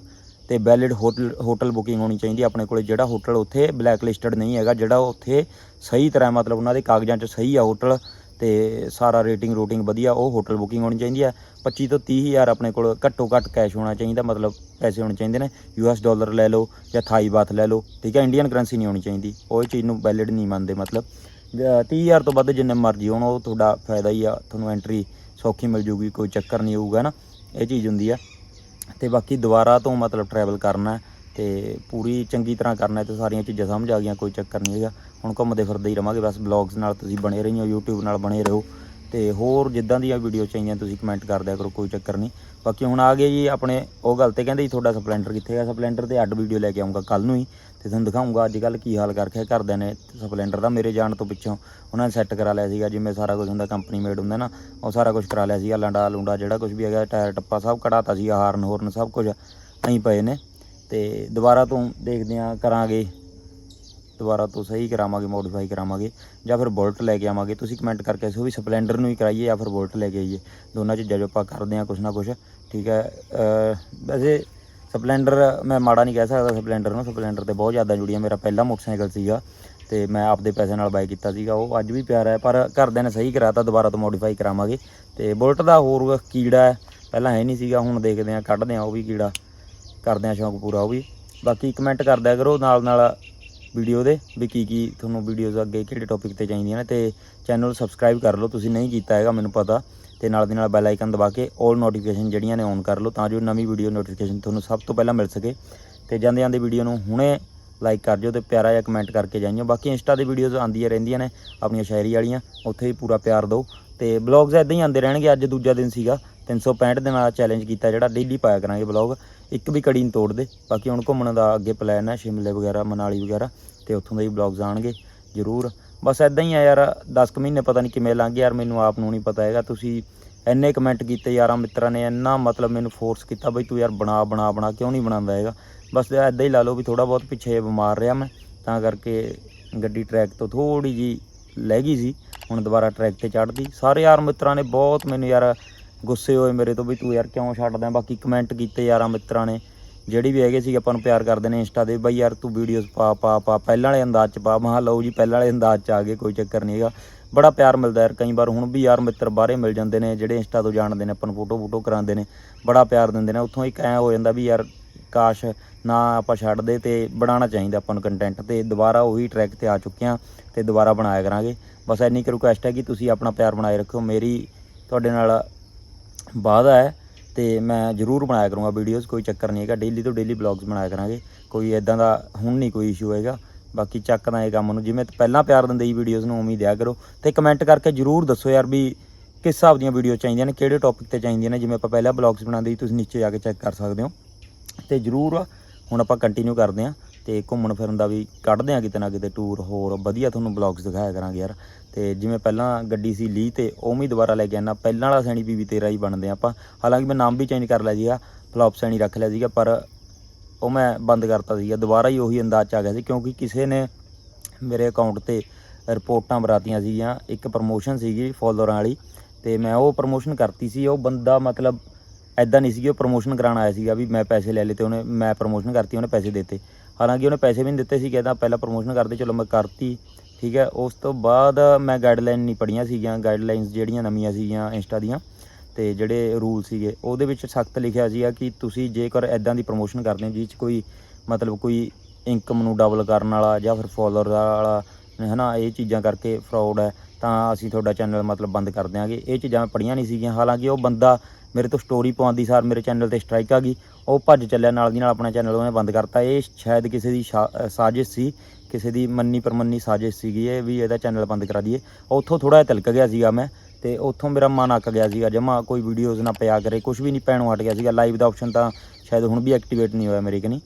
ਤੇ ਵੈਲਿਡ ਹੋਟਲ ਹੋਟਲ ਬੁਕਿੰਗ ਹੋਣੀ ਚਾਹੀਦੀ ਆਪਣੇ ਕੋਲੇ। ਜਿਹੜਾ ਹੋਟਲ ਉੱਥੇ ਬਲੈਕ ਲਿਸਟਡ ਨਹੀਂ ਹੈਗਾ, ਜਿਹੜਾ ਉੱਥੇ ਸਹੀ ਤਰ੍ਹਾਂ ਮਤਲਬ ਉਹਨਾਂ ਦੇ ਕਾਗਜ਼ਾਂ 'ਚ ਸਹੀ ਆ ਹੋਟਲ ਤੇ ਸਾਰਾ ਰੇਟਿੰਗ ਰੂਟਿੰਗ ਵਧੀਆ, ਉਹ ਹੋਟਲ ਬੁਕਿੰਗ ਹੋਣੀ ਚਾਹੀਦੀ ਹੈ 25 ਤੋਂ 30 ਹਜ਼ਾਰ ਆਪਣੇ ਕੋਲ ਘੱਟੋ ਘੱਟ ਕੈਸ਼ ਹੋਣਾ ਚਾਹੀਦਾ, ਮਤਲਬ ਪੈਸੇ ਹੋਣੇ ਚਾਹੀਦੇ ਨੇ। ਯੂਐਸ ਡਾਲਰ ਲੈ ਲਓ ਜਾਂ ਥਾਈ ਬਾਥ ਲੈ ਲਓ, ਠੀਕ ਹੈ ਇੰਡੀਅਨ ਕਰੰਸੀ ਨਹੀਂ ਹੋਣੀ ਚਾਹੀਦੀ। ਉਹ ਚੀਜ਼ ਨੂੰ ਵੈਲਿਡ ਨਹੀਂ ਮੰਨਦੇ, ਮਤਲਬ। ਜ- 30 ਹਜ਼ਾਰ ਤੋਂ ਵੱਧ ਜਿੰਨੇ ਮਰਜ਼ੀ ਹੋਣ, ਉਹ ਤੁਹਾਡਾ ਫਾਇਦਾ ਹੀ ਆ। ਤੁਹਾਨੂੰ ਐਂਟਰੀ ਸੌਖੀ ਮਿਲ ਜੂਗੀ, ਕੋਈ ਚੱਕਰ ਨਹੀਂ ਹੋਊਗਾ ਨਾ ਇਹ ਚੀਜ਼ ਹੁੰਦੀ ਆ। ਤੇ ਬਾਕੀ ਦੁਬਾਰਾ ਤੋਂ ਮਤਲਬ ਟਰੈਵਲ ਕਰਨਾ ਹੈ ਤੇ ਪੂਰੀ ਚੰਗੀ ਤਰ੍ਹਾਂ ਕਰਨਾ ਹੈ ਤੇ ਸਾਰੀਆਂ ਚੀਜ਼ਾਂ ਸਮਝ ਆ ਗਈਆਂ, ਕੋਈ ਚੱਕਰ ਨਹੀਂ ਹੈਗਾ। ਹੁਣ ਘੁੰਮਦੇ ਫਿਰਦੇ ਹੀ ਰਵਾਂਗੇ, ਬਸ ਬਲੌਗਸ ਨਾਲ ਤੁਸੀਂ ਬਣੇ ਰਹੀਓ, YouTube ਨਾਲ ਬਣੇ ਰਹੋ ਤੇ ਹੋਰ ਜਿੱਦਾਂ ਦੀਆਂ ਵੀਡੀਓ ਚਾਹੀਦੀਆਂ ਤੁਸੀਂ ਕਮੈਂਟ ਕਰ ਦਿਆ ਕਰੋ, ਕੋਈ ਚੱਕਰ ਨਹੀਂ। ਬਾਕੀ ਹੁਣ ਆ ਗਏ ਜੀ ਆਪਣੇ, ਉਹ ਗੱਲ ਤੇ ਕਹਿੰਦੇ ਜੀ ਤੁਹਾਡਾ ਸਪਲੈਂਡਰ ਕਿੱਥੇ ਹੈ ਸਪਲੈਂਡਰ ਤੇ ਅੱਡ ਵੀਡੀਓ ਲੈ ਕੇ ਆਉਂਗਾ ਕੱਲ ਨੂੰ ਹੀ ਤੇ ਤੁਹਾਨੂੰ ਦਿਖਾਉਂਗਾ ਅੱਜ ਕੱਲ ਕੀ ਹਾਲ ਕਰਕੇ ਘਰਦਿਆਂ ਨੇ। ਸਪਲੈਂਡਰ ਦਾ ਮੇਰੇ ਜਾਣ ਤੋਂ ਪਿੱਛੋਂ ਉਹਨਾਂ ਨੇ ਸੈੱਟ ਕਰਾ ਲਿਆ ਸੀਗਾ, ਜਿਵੇਂ ਸਾਰਾ ਕੁਝ ਹੁੰਦਾ ਕੰਪਨੀ ਮੇਡ ਹੁੰਦਾ ਨਾ, ਉਹ ਸਾਰਾ ਕੁਝ ਕਰਾ ਲਿਆ ਸੀਗਾ, ਲੰਡਾ ਲੁੰਡਾ ਜਿਹੜਾ ਕੁਝ ਵੀ ਹੈਗਾ, ਟਾਇਰ ਟੱਪਾ ਸਭ ਕਢਾਤਾ ਸੀਗਾ ਹਾਰਨ ਹੋਰਨ ਸਭ ਕੁਝ ਐਂ ਪਏ ਨੇ ਤੇ ਦੁਬਾਰਾ ਤੋਂ ਦੇਖਦੇ ਆ ਕਰਾਂਗੇ ਦੁਬਾਰਾ ਤੋਂ ਸਹੀ ਕਰਾਵਾਂਗੇ ਮੋਡੀਫਾਈ ਕਰਾਵਾਂਗੇ ਜਾਂ ਫਿਰ ਬੁਲਟ ਲੈ ਕੇ ਆਵਾਂਗੇ। ਤੁਸੀਂ ਕਮੈਂਟ ਕਰਕੇ ਦੱਸੋ ਵੀ ਸਪਲੈਂਡਰ ਨੂੰ ਹੀ ਕਰਾਈਏ ਜਾਂ ਫਿਰ ਬੁਲਟ ਲੈ ਕੇ ਆਈਏ। ਦੋਨਾਂ ਚੀਜ਼ਾਂ ਜੋ ਆਪਾਂ ਕਰਦੇ ਹਾਂ ਕੁਛ ਨਾ ਕੁਛ, ਠੀਕ ਹੈ? ਵੈਸੇ ਸਪਲੈਂਡਰ ਮੈਂ ਮਾੜਾ ਨਹੀਂ ਕਹਿ ਸਕਦਾ ਸਪਲੈਂਡਰ ਨੂੰ ਸਪਲੈਂਡਰ ਤੇ ਬਹੁਤ ਜ਼ਿਆਦਾ ਜੁੜੀਆਂ। ਮੇਰਾ ਪਹਿਲਾ ਮੋਟਰਸਾਈਕਲ ਸੀਗਾ ਤੇ ਮੈਂ ਆਪਦੇ ਪੈਸੇ ਨਾਲ ਬਾਈ ਕੀਤਾ ਸੀਗਾ। ਉਹ ਅੱਜ ਵੀ ਪਿਆਰਾ ਹੈ, ਪਰ ਘਰਦਿਆਂ ਨੇ ਸਹੀ ਕਰਾਤਾ, ਦੁਬਾਰਾ ਤੋਂ ਮੋਡੀਫਾਈ ਕਰਾਵਾਂਗੇ। ਤੇ ਬੁਲਟ ਦਾ ਹੋਰ ਕੀੜਾ ਹੈ, ਪਹਿਲਾਂ ਹੈ ਨਹੀਂ ਸੀਗਾ, ਹੁਣ ਦੇਖਦੇ ਆ ਕੱਢਦੇ ਆ ਉਹ ਵੀ ਕੀੜਾ। ਕਰਦੇ ਆ ਸ਼ੌਂਕ ਪੂਰਾ ਉਹ ਵੀ। ਬਾਕੀ ਕਮੈਂਟ ਕਰਦਿਆ ਕਰੋ ਨਾਲ ਨਾਲ ਵੀਡੀਓ ਦੇ ਵੀ ਕੀ ਕੀ ਤੁਹਾਨੂੰ ਵੀਡੀਓਜ਼ ਅੱਗੇ ਕਿਹੜੇ ਟੌਪਿਕ ਤੇ ਚਾਹੀਦੀਆਂ ਨੇ ਤੇ ਚੈਨਲ ਸਬਸਕ੍ਰਾਈਬ ਕਰ ਲਓ, ਤੁਸੀਂ ਨਹੀਂ ਕੀਤਾ ਹੈਗਾ ਮੈਨੂੰ ਪਤਾ, ਤੇ ਨਾਲ ਦੀ ਨਾਲ ਬੈਲ ਆਈਕਨ ਦਬਾ ਕੇ 올 ਨੋਟੀਫਿਕੇਸ਼ਨ ਜਿਹੜੀਆਂ ਨੇ ਔਨ ਕਰ ਲਓ ਤਾਂ ਜੋ ਨਵੀਂ ਵੀਡੀਓ ਨੋਟੀਫਿਕੇਸ਼ਨ ਤੁਹਾਨੂੰ ਸਭ ਤੋਂ ਪਹਿਲਾਂ ਮਿਲ ਸਕੇ। ਤੇ ਜਾਂਦੇ ਜਾਂਦੇ ਵੀਡੀਓ ਨੂੰ ਹੁਣੇ ਲਾਈਕ ਕਰ ਜਿਓ ਤੇ ਪਿਆਰਾ ਜਿਹਾ ਕਮੈਂਟ ਕਰਕੇ ਜਾਈਓ। ਬਾਕੀ ਇੰਸਟਾ ਦੇ ਵੀਡੀਓਜ਼ ਆਉਂਦੀਆਂ ਰਹਿੰਦੀਆਂ ਨੇ ਆਪਣੀਆਂ ਸ਼ਾਇਰੀ ਵਾਲੀਆਂ, ਉੱਥੇ ਵੀ ਪੂਰਾ ਪਿਆਰ ਦਿਓ। ਤੇ ਬਲੌਗਸ ਇਦਾਂ ਹੀ ਆਉਂਦੇ ਰਹਿਣਗੇ, ਅੱਜ ਦੂਜਾ ਦਿਨ ਸੀਗਾ। 365 ਦਿਨਾਂ ਦਾ ਚੈਲੰਜ ਕੀਤਾ ਜਿਹੜਾ ਡੇਲੀ ਪਾਇਆ ਕਰਾਂਗੇ ਬਲੌਗ ਇੱਕ ਵੀ ਕੜੀ ਨਹੀਂ ਤੋੜਦੇ। ਬਾਕੀ ਹੁਣ ਘੁੰਮਣ ਦਾ ਅੱਗੇ ਪਲਾਨ ਹੈ, ਸ਼ਿਮਲੇ ਵਗੈਰਾ, ਮਨਾਲੀ ਵਗੈਰਾ ਤੇ ਉੱਥੋਂ ਦੇ ਹੀ ਬਲੌਗਸ ਆਣਗੇ ਜ਼ਰੂਰ। ਬਸ ਇਦਾਂ ਹੀ ਆ ਯਾਰ 10 ਕੁ ਮਹੀਨੇ ਪਤਾ ਨਹੀਂ ਕਿਵੇਂ ਲੰਘ ਗਏ ਯਾਰ, ਮੈਨੂੰ ਆਪ ਨੂੰ ਨਹੀਂ ਪਤਾ ਹੈਗਾ। ਤੁਸੀਂ ਇੰਨੇ ਕਮੈਂਟ ਕੀਤੇ ਯਾਰਾਂ ਮਿੱਤਰਾਂ ਨੇ, ਇੰਨਾ ਮਤਲਬ ਮੈਨੂੰ ਫੋਰਸ ਕੀਤਾ ਬਈ ਤੂੰ ਯਾਰ ਬਣਾ ਬਣਾ ਬਣਾ, ਕਿਉਂ ਨਹੀਂ ਬਣਾਉਂਦਾ ਹੈਗਾ? ਬਸ ਇਦਾਂ ਹੀ ਲਾ ਲਓ ਵੀ ਥੋੜਾ ਬਹੁਤ ਪਿੱਛੇ ਬਿਮਾਰ ਰਿਹਾ ਮੈਂ, ਤਾਂ ਕਰਕੇ ਗੱਡੀ ਟਰੈਕ ਤੋਂ ਥੋੜੀ ਜੀ ਲੈ ਗਈ ਸੀ। ਹੁਣ ਦੁਬਾਰਾ ਟਰੈਕ ਤੇ ਚੜ੍ਹਦੀ। ਸਾਰੇ ਯਾਰ ਮਿੱਤਰਾਂ ਨੇ ਬਹੁਤ ਮੈਨੂੰ ਯਾਰ ਗੁੱਸੇ ਹੋਏ ਮੇਰੇ ਤੋਂ ਵੀ ਤੂੰ ਯਾਰ ਕਿਉਂ ਛੱਡਦਾ ਬਾਕੀ ਕਮੈਂਟ ਕੀਤੇ ਯਾਰਾਂ ਮਿੱਤਰਾਂ ਨੇ, ਜਿਹੜੀ ਵੀ ਹੈਗੇ ਸੀ ਆਪਾਂ ਨੂੰ ਪਿਆਰ ਕਰਦੇ ਨੇ ਇੰਸਟਾ ਦੇ ਬਈ ਯਾਰ ਤੂੰ ਵੀਡੀਓਜ਼ ਪਾ ਪਾ ਪਾ, ਪਹਿਲਾਂ ਵਾਲੇ ਅੰਦਾਜ਼ ਚ ਪਾ। ਮਹਾ ਲਓ ਜੀ, ਪਹਿਲਾਂ ਵਾਲੇ ਅੰਦਾਜ਼ ਚ ਆ ਗਏ, ਕੋਈ ਚੱਕਰ ਨਹੀਂ ਹੈਗਾ। ਬੜਾ ਪਿਆਰ ਮਿਲਦਾ ਯਾਰ, ਕਈ ਵਾਰ ਹੁਣ ਵੀ ਯਾਰ ਮਿੱਤਰ ਬਾਹਰੇ ਮਿਲ ਜਾਂਦੇ ਨੇ, ਜਿਹੜੇ ਇੰਸਟਾ ਤੋਂ ਜਾਣਦੇ ਨੇ, ਆਪਾਂ ਨੂੰ ਫੋਟੋ ਫੋਟੋ ਕਰਾਉਂਦੇ ਨੇ, ਬੜਾ ਪਿਆਰ ਦਿੰਦੇ ਨੇ। ਉੱਥੋਂ ਇੱਕ ਐ ਹੋ ਜਾਂਦਾ ਵੀ ਯਾਰ, ਕਾਸ਼ ਨਾ ਆਪਾਂ ਛੱਡਦੇ ਤੇ ਬਣਾਉਣਾ ਚਾਹੀਦਾ ਆਪਾਂ ਨੂੰ ਕੰਟੈਂਟ ਤੇ। ਦੁਬਾਰਾ ਉਹੀ ਟਰੈਕ ਤੇ ਆ ਚੁੱਕੇ ਆ ਤੇ ਦੁਬਾਰਾ ਬਣਾਇਆ ਕਰਾਂਗੇ। ਬਸ ਇੰਨੀ ਕੁ ਰਿਕੁਐਸਟ ਹੈ ਕਿ ਤੁਸੀਂ ਆਪਣਾ ਪਿਆਰ ਬਣਾਏ ਰੱਖਿਓ। ਮੇਰੀ, ਤੁਹਾਡੇ ਨਾਲ ਵਾਅਦਾ ਹੈ ਤੇ ਮੈਂ ਜ਼ਰੂਰ ਬਣਾਇਆ ਕਰੂੰਗਾ ਵੀਡੀਓਜ਼ ਕੋਈ ਚੱਕਰ ਨਹੀਂ ਹੈਗਾ ਡੇਲੀ ਤੋਂ ਡੇਲੀ ਬਲੌਗਸ ਬਣਾਇਆ ਕਰਾਂਗੇ, ਕੋਈ ਇਦਾਂ ਦਾ ਹੁਣ ਨਹੀਂ ਕੋਈ ਇਸ਼ੂ ਹੈਗਾ, ਬਾਕੀ ਚੱਕਦਾ ਇਹ ਕੰਮ ਨੂੰ, ਜਿਵੇਂ ਪਹਿਲਾਂ ਪਿਆਰ ਦਿੰਦੇ ਹੀ ਵੀਡੀਓਜ਼ ਨੂੰ, ਉਵੇਂ ਦਿਆ ਕਰੋ, ਤੇ ਕਮੈਂਟ ਕਰਕੇ ਜ਼ਰੂਰ ਦੱਸੋ ਯਾਰ ਵੀ ਕਿਸ ਹਿਸਾਬ ਦੀਆਂ ਵੀਡੀਓ ਚਾਹੀਦੀਆਂ ਨੇ, ਕਿਹੜੇ ਟੌਪਿਕ ਤੇ ਚਾਹੀਦੀਆਂ ਨੇ, ਜਿਵੇਂ ਆਪਾਂ ਪਹਿਲਾਂ ਬਲੌਗਸ ਬਣਾਉਂਦੇ ਸੀ, ਤੁਸੀਂ ਨੀਚੇ ਜਾ ਕੇ ਚੈੱਕ ਕਰ ਸਕਦੇ ਹੋ, ਤੇ ਜ਼ਰੂਰ ਹੁਣ ਆਪਾਂ ਕੰਟੀਨਿਊ ਕਰਦੇ ਹਾਂ। ਤੇ ਘੁੰਮਣ ਫਿਰਨ ਦਾ ਵੀ ਕੱਢਦੇ ਹਾਂ ਕਿਤੇ ਨਾ ਕਿਤੇ ਟੂਰ ਹੋਰ। ਵਧੀਆ ਤੁਹਾਨੂੰ ਬਲੌਗਸ ਦਿਖਾਇਆ ਕਰਾਂਗੇ ਯਾਰ। ਤੇ ਜਿਵੇਂ ਪਹਿਲਾਂ ਗੱਡੀ ਸੀ ਲੀ ਤੇ ਉਵੇਂ ਹੀ ਦੁਬਾਰਾ ਲੈ ਕੇ ਆਣਾ ਪਹਿਲਾਂ ਵਾਲਾ ਸੈਣੀ ਪੀਵੀ ਤੇਰਾ ਹੀ ਬਣਦੇ ਹਾਂ ਆਪਾਂ। ਹਾਲਾਂਕਿ ਮੈਂ ਨਾਮ ਵੀ ਚੇਂਜ ਕਰ ਲਿਆ ਸੀਗਾ ਫਲੌਪ ਸੈਣੀ ਰੱਖ ਲਿਆ ਸੀਗਾ, ਪਰ ਉਹ ਮੈਂ ਬੰਦ ਕਰਤਾ ਸੀਗਾ। ਦੁਬਾਰਾ ਹੀ ਉਹੀ ਅੰਦਾਜ਼ ਚ ਆ ਗਿਆ ਸੀ, ਕਿਉਂਕਿ ਕਿਸੇ ਨੇ ਮੇਰੇ ਅਕਾਊਂਟ ਤੇ ਰਿਪੋਰਟਾਂ ਬਰਾਤੀਆਂ ਸੀਗੀਆਂ। ਇੱਕ ਪ੍ਰਮੋਸ਼ਨ ਸੀਗੀ ਫੋਲੋਅਰਾਂ ਵਾਲੀ ਤੇ ਮੈਂ ਉਹ ਪ੍ਰਮੋਸ਼ਨ ਕਰਤੀ ਸੀ। ਉਹ ਬੰਦਾ ਮਤਲਬ ਐਦਾਂ ਨਹੀਂ ਸੀ ਕਿ ਉਹ ਪ੍ਰਮੋਸ਼ਨ ਕਰਾਉਣ ਆਇਆ ਸੀਗਾ ਵੀ ਮੈਂ ਪੈਸੇ ਲੈ ਲਏ ਤੇ ਉਹਨੇ, ਮੈਂ ਪ੍ਰਮੋਸ਼ਨ ਕਰਤੀ, ਉਹਨੇ ਪੈਸੇ ਦਿੱਤੇ। ਹਾਲਾਂਕਿ ਉਹਨੇ ਪੈਸੇ ਵੀ ਨਹੀਂ ਦਿੱਤੇ ਸੀ ਕਹਿੰਦਾ ਪਹਿਲਾਂ ਪ੍ਰਮੋਸ਼ਨ ਕਰਦੇ ਚਲੋ ਮੈਂ ਕਰਤੀ, ਠੀਕ ਹੈ। ਉਸ ਤੋਂ ਬਾਅਦ ਮੈਂ ਗਾਈਡਲਾਈਨ ਨਹੀਂ ਪੜੀਆਂ ਸੀਗੀਆਂ ਗਾਈਡਲਾਈਨਸ ਜਿਹੜੀਆਂ ਨਵੀਆਂ ਸੀਗੀਆਂ ਇੰਸਟਾ ਦੀਆਂ ਤੇ ਜਿਹੜੇ ਰੂਲ ਸੀਗੇ, ਉਹਦੇ ਵਿੱਚ ਸਖਤ ਲਿਖਿਆ ਸੀਗਾ ਕਿ ਤੁਸੀਂ ਜੇਕਰ ਐਦਾਂ ਦੀ ਪ੍ਰਮੋਸ਼ਨ ਕਰਦੇ ਹੋ ਜਿਸ 'ਚ ਕੋਈ ਮਤਲਬ ਕੋਈ ਇਨਕਮ ਨੂੰ ਡਬਲ ਕਰਨ ਵਾਲਾ ਜਾਂ ਫਿਰ ਫੋਲੋਅਰ ਵਾਲਾ ਹੈ ਨਾ ਇਹ ਚੀਜ਼ਾਂ ਕਰਕੇ ਫਰਾਡ ਹੈ, ਤਾਂ ਅਸੀਂ ਤੁਹਾਡਾ ਚੈਨਲ ਮਤਲਬ ਬੰਦ ਕਰ ਦਿਆਂਗੇ। ਇਹ ਚੀਜ਼ਾਂ ਮੈਂ ਪੜੀਆਂ ਨਹੀਂ ਸੀਗੀਆਂ, ਹਾਲਾਂਕਿ ਉਹ ਬੰਦਾ ਮੇਰੇ ਤੋਂ ਸਟੋਰੀ ਪਾਉਂਦੀ ਸਾਰ ਮੇਰੇ ਚੈਨਲ ਤੇ ਸਟ੍ਰਾਈਕ ਆ ਗਈ। ਉਹ ਭੱਜ ਚੱਲਿਆ, ਨਾਲ ਦੀ ਨਾਲ ਆਪਣਾ ਚੈਨਲ ਉਹਨੇ ਬੰਦ ਕਰਤਾ। ਇਹ ਸ਼ਾਇਦ ਕਿਸੇ ਦੀ ਸ਼ਾ- ਸਾਜ਼ਿਸ਼ ਸੀ, ਕਿਸੇ ਦੀ ਮੰਨੀ ਪਰਮੰਨੀ ਸਾਜ਼ਿਸ਼ ਸੀਗੀ ਇਹ, ਵੀ ਇਹਦਾ ਚੈਨਲ ਬੰਦ ਕਰਾ ਦਈਏ। ਉੱਥੋਂ ਥੋੜਾ ਜਿਹਾ ਤਿਲਕ ਗਿਆ ਸੀਗਾ ਮੈਂ, ਤੇ ਉੱਥੋਂ ਮੇਰਾ ਮਨ ਅੱਕ ਗਿਆ ਸੀਗਾ, ਜਮਾ ਕੋਈ ਵੀਡੀਓਜ਼ ਨਾ ਪਿਆ ਕਰੇ ਕੁਝ ਵੀ ਨਹੀਂ ਪੈਣੋਂ ਹਟ ਗਿਆ ਸੀਗਾ। ਲਾਈਵ ਦਾ ਆਪਸ਼ਨ ਤਾਂ ਸ਼ਾਇਦ ਹੁਣ ਵੀ ਐਕਟੀਵੇਟ ਨਹੀਂ ਹੋਇਆ ਮੇਰੇ ਕਨੀ।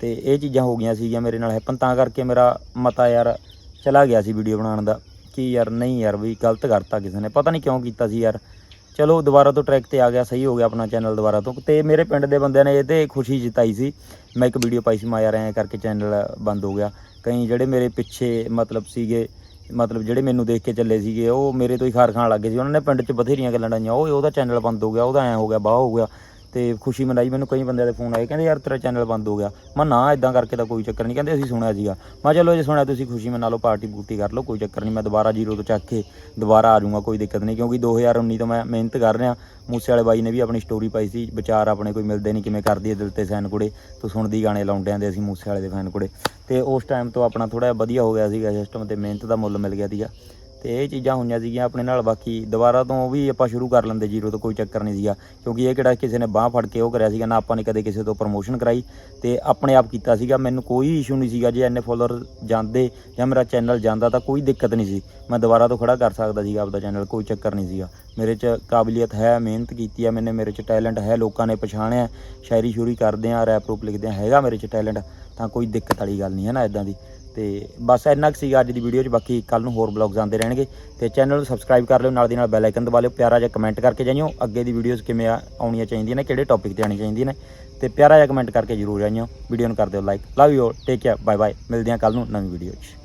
ਤੇ ਇਹ ਚੀਜ਼ਾਂ ਹੋ ਗਈਆਂ ਸੀਗੀਆਂ ਮੇਰੇ ਨਾਲ ਹੈਪਨ ਤਾਂ ਕਰਕੇ ਮੇਰਾ ਮਤਾ ਯਾਰ ਚਲਾ ਗਿਆ ਸੀ ਵੀਡੀਓ ਬਣਾਉਣ ਦਾ, ਕਿ ਯਾਰ ਨਹੀਂ ਯਾਰ, ਵੀ ਗਲਤ ਕਰਤਾ ਕਿਸੇ ਨੇ। ਪਤਾ ਨਹੀਂ ਕਿਉਂ ਕੀਤਾ ਸੀ ਯਾਰ। ਚਲੋ ਦੁਬਾਰਾ ਤੋਂ ਟਰੈਕ ਤੇ ਆ ਗਿਆ, ਸਹੀ ਹੋ ਗਿਆ ਆਪਣਾ ਚੈਨਲ ਦੁਬਾਰਾ ਤੋਂ। ਤੇ ਮੇਰੇ ਪਿੰਡ ਦੇ ਬੰਦਿਆਂ ਨੇ ਇਹ ਤੇ ਖੁਸ਼ੀ ਜਤਾਈ ਸੀ। ਮੈਂ ਇੱਕ ਵੀਡੀਓ ਪਾਈ ਸੀ ਮਾ ਯਾਰ ਐਂ ਕਰਕੇ ਚੈਨਲ ਬੰਦ ਹੋ ਗਿਆ। ਕਈ ਜਿਹੜੇ ਮੇਰੇ ਪਿੱਛੇ ਮਤਲਬ ਸੀਗੇ, ਮਤਲਬ ਜਿਹੜੇ ਮੈਨੂੰ ਦੇਖ ਕੇ ਚੱਲੇ ਸੀਗੇ, ਉਹ ਮੇਰੇ ਤੋਂ ਹੀ ਖਾਰ ਖਾਣ ਲੱਗੇ ਸੀ। ਉਹਨਾਂ ਨੇ ਪਿੰਡ 'ਚ ਬਥੇਰੀਆਂ ਗੱਲਾਂ ਡਾਈਆਂ। ਉਹ ਉਹਦਾ ਚੈਨਲ ਬੰਦ ਹੋ ਗਿਆ, ਉਹਦਾ ਐਂ ਹੋ ਗਿਆ, ਬਾਹ ਹੋ ਗਿਆ। ਤੇ ਖੁਸ਼ੀ ਮਨਾਈ ਮੈਨੂੰ ਕਈ ਬੰਦਿਆਂ ਦੇ ਫੋਨ ਆਏ, ਕਹਿੰਦੇ ਯਾਰ ਤੇਰਾ ਚੈਨਲ ਬੰਦ ਹੋ ਗਿਆ। ਮੈਂ ਨਾ ਇਦਾਂ ਕਰਕੇ ਤਾਂ ਕੋਈ ਚੱਕਰ ਨਹੀਂ। ਕਹਿੰਦੇ, ਅਸੀਂ ਸੁਣਿਆ ਸੀਗਾ। ਮੈਂ ਚਲੋ, ਜੇ ਸੁਣਿਆ ਤੁਸੀਂ ਖੁਸ਼ੀ ਮਨਾ ਲਓ, ਪਾਰਟੀ ਪੂਰਟੀ ਕਰ ਲਓ, ਕੋਈ ਚੱਕਰ ਨਹੀਂ, ਮੈਂ ਦੁਬਾਰਾ ਜ਼ੀਰੋ ਤੋਂ ਚੱਕ ਕੇ ਦੁਬਾਰਾ ਆ ਜਾਊਂਗਾ, ਕੋਈ ਦਿੱਕਤ ਨਹੀਂ। ਕਿਉਂਕਿ 2019 ਤੋਂ ਮੈਂ ਮਿਹਨਤ ਕਰ ਰਿਹਾ। ਮੂਸੇ ਵਾਲੇ ਬਾਈ ਨੇ ਵੀ ਆਪਣੀ ਸਟੋਰੀ ਪਾਈ ਸੀ, ਵਿਚਾਰ ਆਪਣੇ ਕੋਈ ਮਿਲਦੇ ਨਹੀਂ, ਕਿਵੇਂ ਕਰਦੀ ਹੈ ਦਿਲ ਤੇ ਸੈਨ ਕੁੜੇ? ਤੂੰ ਸੁਣਦੀ ਗਾਣੇ ਲਾਉਂਦਿਆਂ ਦੇ ਅਸੀਂ ਮੂਸੇ ਵਾਲੇ ਦੇ ਫੈਨ ਕੁੜੇ। ਤੇ ਉਸ ਟਾਈਮ ਤੋਂ ਆਪਣਾ ਥੋੜਾ ਵਧੀਆ ਹੋ ਗਿਆ ਸੀਗਾ ਸਿਸਟਮ ਤੇ ਮਿਹਨਤ ਦਾ ਮੁੱਲ ਮਿਲ ਗਿਆ ਸੀਗਾ। ਤੇ ਇਹ ਚੀਜ਼ਾਂ ਹੋਈਆਂ ਸੀਗੀਆਂ ਆਪਣੇ ਨਾਲ, ਬਾਕੀ ਦੁਬਾਰਾ ਤੋਂ ਵੀ ਆਪਾਂ ਸ਼ੁਰੂ ਕਰ ਲੈਂਦੇ ਜੀਰੋ ਤੋਂ ਕੋਈ ਚੱਕਰ ਨਹੀਂ ਸੀਗਾ, ਕਿਉਂਕਿ ਇਹ ਕਿਹੜਾ ਕਿਸੇ ਨੇ ਬਾਹ ਫੜ ਕੇ ਉਹ ਕਰਿਆ ਸੀਗਾ, ਨਾ ਆਪਾਂ ਨੇ ਕਦੇ ਕਿਸੇ ਤੋਂ ਪ੍ਰਮੋਸ਼ਨ ਕਰਾਈ ਤੇ ਆਪਣੇ ਆਪ ਕੀਤਾ ਸੀਗਾ। ਮੈਨੂੰ ਕੋਈ ਇਸ਼ੂ ਨਹੀਂ ਸੀਗਾ ਜੇ ਐਨੇ ਫੋਲੋਅਰ ਜਾਂਦੇ ਜਾਂ ਮੇਰਾ ਚੈਨਲ ਜਾਂਦਾ ਤਾਂ ਕੋਈ ਦਿੱਕਤ ਨਹੀਂ ਸੀ। ਮੈਂ ਦੁਬਾਰਾ ਤੋਂ ਖੜਾ ਕਰ ਸਕਦਾ ਸੀਗਾ ਆਪਦਾ ਚੈਨਲ ਕੋਈ ਚੱਕਰ ਨਹੀਂ ਸੀਗਾ। ਮੇਰੇ 'ਚ ਕਾਬਲੀਅਤ ਹੈ, ਮਿਹਨਤ ਕੀਤੀ ਹੈ ਮੈਨੇ, ਮੇਰੇ 'ਚ ਟੈਲੈਂਟ ਹੈ, ਲੋਕਾਂ ਨੇ ਪਛਾਣਿਆ, ਸ਼ਾਇਰੀ ਸ਼ੂਰੀ ਕਰਦੇ ਆ ਰੈਪ ਰੂਪ ਲਿਖਦੇ ਆ, ਹੈਗਾ ਮੇਰੇ 'ਚ ਟੈਲੈਂਟ ਤਾਂ ਕੋਈ ਦਿੱਕਤ ਵਾਲੀ ਗੱਲ ਨਹੀਂ ਹੈ ਨਾ ਇਦਾਂ ਦੀ। ਤੇ ਬਸ ਇੰਨਾ ਕੁ ਸੀਗਾ ਅੱਜ ਦੀ ਵੀਡੀਓ 'ਚ, ਬਾਕੀ ਕੱਲ ਨੂੰ ਹੋਰ ਬਲੌਗਸ ਆਉਂਦੇ ਰਹਿਣਗੇ। ਤੇ ਚੈਨਲ ਨੂੰ ਸਬਸਕ੍ਰਾਈਬ ਕਰ ਲਿਓ, ਨਾਲ ਦੀ ਨਾਲ ਬੈਲ ਆਈਕਨ ਦਬਾ ਲਿਓ। ਪਿਆਰਾ ਜਿਹਾ ਕਮੈਂਟ ਕਰਕੇ ਜਾਈਓ, ਅੱਗੇ ਦੀ ਵੀਡੀਓਜ਼ ਕਿਵੇਂ ਆਉਣੀਆਂ ਚਾਹੀਦੀਆਂ ਨੇ, ਕਿਹੜੇ ਟੌਪਿਕ ਤੇ ਆਉਣੀਆਂ ਚਾਹੀਦੀਆਂ ਨੇ। ਤੇ ਪਿਆਰਾ ਜਿਹਾ ਕਮੈਂਟ ਕਰਕੇ ਜਰੂਰ ਜਾਈਓ। ਵੀਡੀਓ ਨੂੰ ਕਰ ਦਿਓ like love you take care bye bye ਮਿਲਦੇ ਹਾਂ ਕੱਲ ਨੂੰ ਨਵੀਂ ਵੀਡੀਓ 'ਚ।